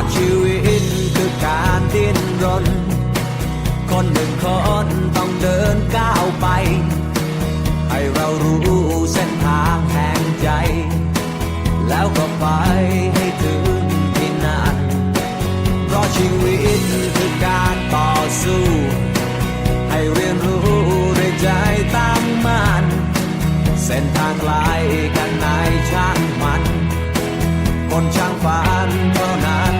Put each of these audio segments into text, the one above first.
ากชีวิตคือการดิ้นรน คนหนึ่งคนต้องเดินก้าวไป ให้เรารู้เส้นทางแห่งใจ แล้วก็ไปให้ถึงที่นั่น เพราะชีวิตคือการต่อสู้ ให้เรียนรู้ด้วยใจตั้งมั่น เส้นทางไกลกันในช่างมัน คนช่างฝันเท่านั้น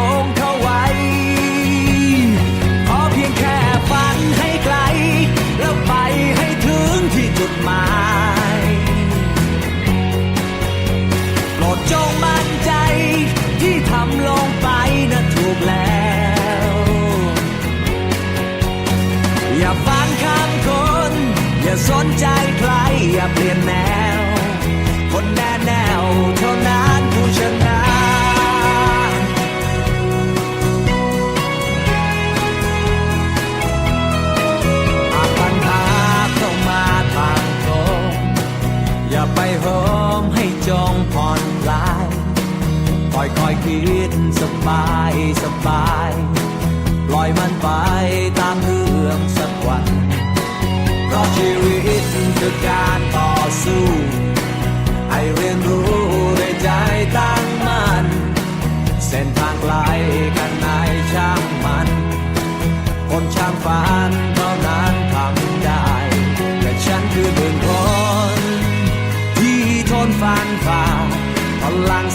ง อยคอยคิดสบายสบายปล่อยมันไปตามเรื่องสักวัน เพราะชีวิตคือการต่อสู้ให้เรียนรู้ด้วยใจตั้งมั่นเส้นทางไกลกันไหนช่างมันคนช่างฝัน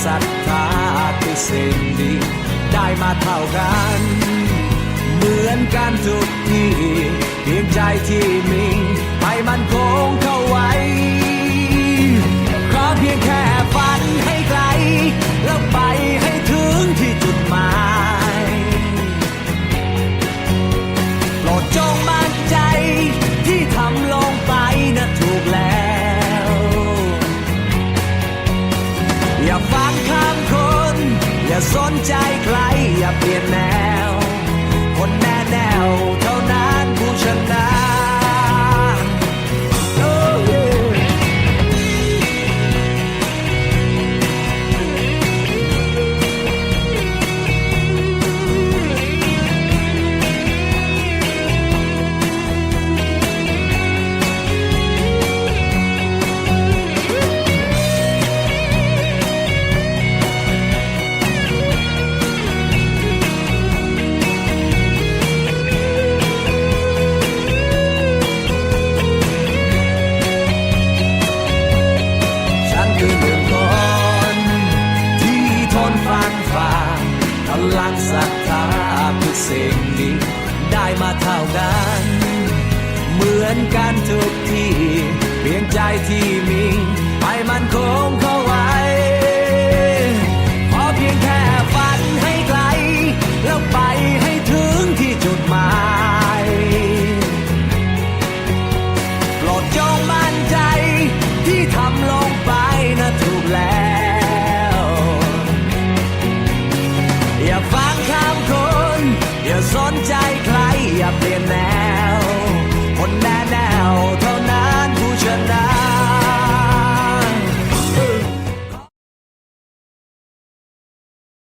ศรัทธาคือสิ่งดี ได้มาเท่ากัน เหมือนกันทุกที่เพียงใจที่มี สนใจ ศรัทธาคือสิ่งดีได้มาเท่ากัน เหมือนกันทุกที่ เพียงใจที่มีให้มันคงเข้าไว้ อย่